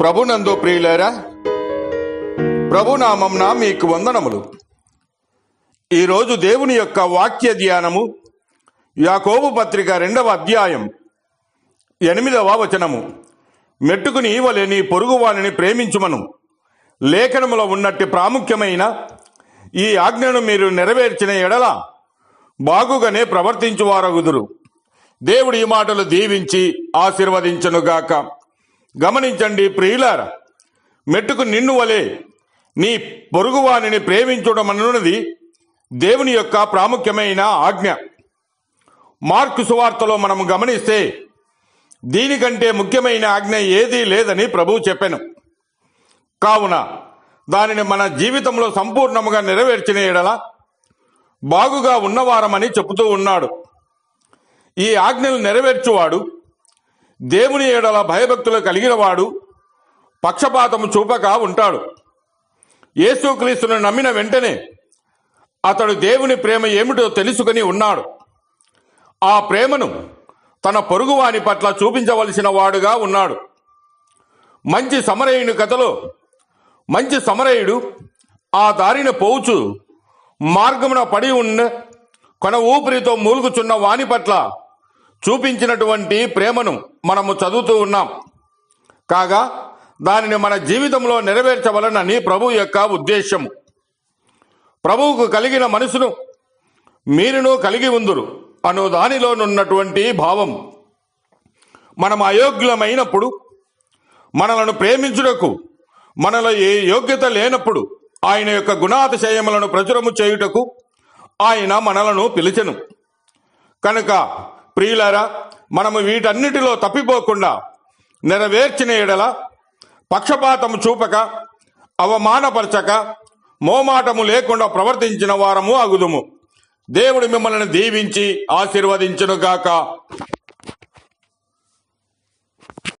ప్రభునందు ప్రియులారా ప్రభునామంన మీకు వందనములు. ఈరోజు దేవుని యొక్క వాక్య ధ్యానము యాకోబు పత్రిక రెండవ అధ్యాయం ఎనిమిదవ వచనము. మెట్టుకుని ఇవ్వలేని పొరుగువాణిని ప్రేమించుమను. లేఖనములో ఉన్నట్టు ప్రాముఖ్యమైన ఈ ఆజ్ఞను మీరు నెరవేర్చిన ఎడల బాగుగానే ప్రవర్తించువారగుదురు. దేవుడి ఈ మాటలు దీవించి ఆశీర్వదించనుగాక. గమనించండి ప్రియులార మెట్టుకు నిన్ను వలె నీ పొరుగువాణిని ప్రేమించడం అన్నది దేవుని యొక్క ప్రాముఖ్యమైన ఆజ్ఞ. మార్కు సువార్తలో మనం గమనిస్తే దీనికంటే ముఖ్యమైన ఆజ్ఞ ఏదీ లేదని ప్రభువు చెప్పాను. కావున దానిని మన జీవితంలో సంపూర్ణముగా నెరవేర్చిన ఎడల బాగుగా ఉన్నవారమని చెబుతూ ఉన్నాడు. ఈ ఆజ్ఞలు నెరవేర్చువాడు దేవుని ఏడల భయభక్తులు కలిగినవాడు పక్షపాతము చూపక ఉంటాడు. యేసుక్రీస్తును నమ్మిన వెంటనే అతడు దేవుని ప్రేమ ఏమిటో తెలుసుకుని ఉన్నాడు. ఆ ప్రేమను తన పొరుగువాని పట్ల చూపించవలసిన వాడుగా ఉన్నాడు. మంచి సమరయుని కథలో మంచి సమరయుడు ఆ దారిన పోవుచు మార్గమున పడి ఉన్న కొన ఊపిరితో మూలుగుచున్న వాని పట్ల చూపించినటువంటి ప్రేమను మనము చదువుతూ ఉన్నాం. కాగా దానిని మన జీవితంలో నెరవేర్చవలనని ప్రభు యొక్క ఉద్దేశము ప్రభువుకు కలిగిన మనసును మీరును కలిగి ఉందురు అను దానిలోనున్నటువంటి భావం మనం అయోగ్యులమైనప్పుడు మనలను ప్రేమించుటకు మనలో ఏ యోగ్యత లేనప్పుడు ఆయన యొక్క గుణాతిశయములను ప్రచురము చేయుటకు ఆయన మనలను పిలిచెను. కనుక ప్రియులారా మనము వీటన్నిటిలో తప్పిపోకుండా నెరవేర్చిన ఎడల పక్షపాతము చూపక అవమానపరచక మోమాటము లేకుండా ప్రవర్తించిన వారము అగుదుము. దేవుడు మిమ్మల్ని దీవించి ఆశీర్వదించునుగాక.